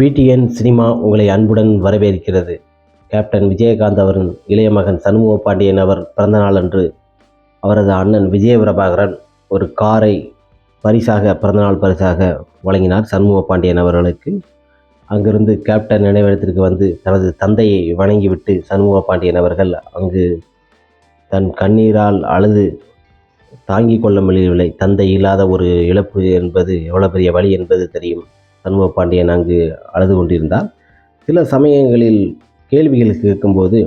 PTN cinema உங்களை அன்புடன் வரவேற்கிறது. கேப்டன் விஜயகாந்த் அவரின் இளைய மகன் சண்முக பாண்டியன் அவர் பிறந்தநாள் அன்று அவரது அண்ணன் விஜய பிரபாகரன் ஒரு காரை பரிசாக பிறந்தநாள் பரிசாக வழங்கினார் சண்முக பாண்டியன் அவர்களுக்கு. அங்கிருந்து கேப்டன் நினைவிடத்திற்கு வந்து தனது தந்தையை வணங்கிவிட்டு சண்முக பாண்டியன் அவர்கள் அங்கு தன் கண்ணீரால் அழுது தாங்கிக் கொள்ள முடியவில்லை. தந்தை இல்லாத ஒரு இழப்பு என்பது எவ்வளோ பெரிய வழி என்பது தெரியும். சண்முக பாண்டியன் அங்கு அழுது கொண்டிருந்தார். சில சமயங்களில் கேள்விகள் கேட்கும்போது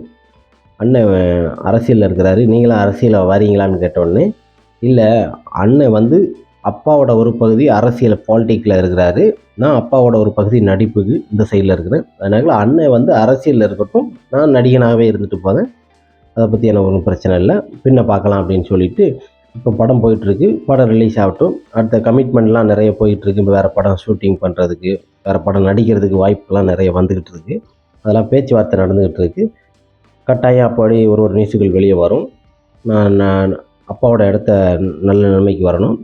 அண்ணன் அரசியலில் இருக்கிறாரு நீங்களும் அரசியலில் வரீங்களான்னு கேட்டோடனே இல்லை அண்ணன் வந்து அப்பாவோட ஒரு பகுதி அரசியல் பாலிட்டிக்கில் இருக்கிறாரு நான் அப்பாவோட ஒரு பகுதி நடிப்புக்கு இந்த சைடில் இருக்கிறேன். அதனால அண்ணன் வந்து அரசியலில் இருக்கட்டும் நான் நடிகனாகவே இருந்துட்டு போகிறேன் அதை பற்றி எனக்கு ஒன்றும் பிரச்சனை இல்லை பின்ன பார்க்கலாம் அப்படின்னு சொல்லிட்டு இப்போ படம் போயிட்டுருக்கு. படம் ரிலீஸ் ஆகட்டும். அடுத்த கமிட்மெண்ட்லாம் நிறைய போயிட்டுருக்கு. இப்போ வேறு படம் ஷூட்டிங் பண்ணுறதுக்கு வேறு படம் நடிக்கிறதுக்கு வாய்ப்புலாம் நிறைய வந்துக்கிட்டு இருக்கு அதெல்லாம் பேச்சுவார்த்தை நடந்துக்கிட்டு இருக்கு கட்டாயம் அப்படி ஒரு ஒரு நியூஸுகள் வெளியே வரும். நான் நான் அப்பாவோட இடத்த நல்ல நிலைமைக்கு வரணும்.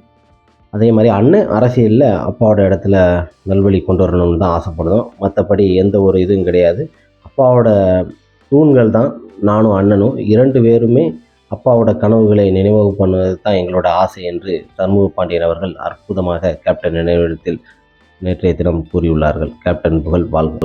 அதே மாதிரி அண்ணன் அரசியலில் அப்பாவோட இடத்துல நல்வழி கொண்டு வரணும்னு தான் ஆசைப்படுறோம். மற்றபடி எந்த ஒரு இதுவும் கிடையாது. அப்பாவோட தூண்கள் தான் நானும் அண்ணனும். இரண்டு பேருமே அப்பாவோட கனவுகளை நினைவு பண்ணுவது தான் எங்களோட ஆசை என்று சண்முக பாண்டியன் அவர்கள் அற்புதமாக கேப்டன் நினைவிடத்தில் நேற்றைய தினம் கூறியுள்ளார்கள். கேப்டன் புகழ் வாழ்வு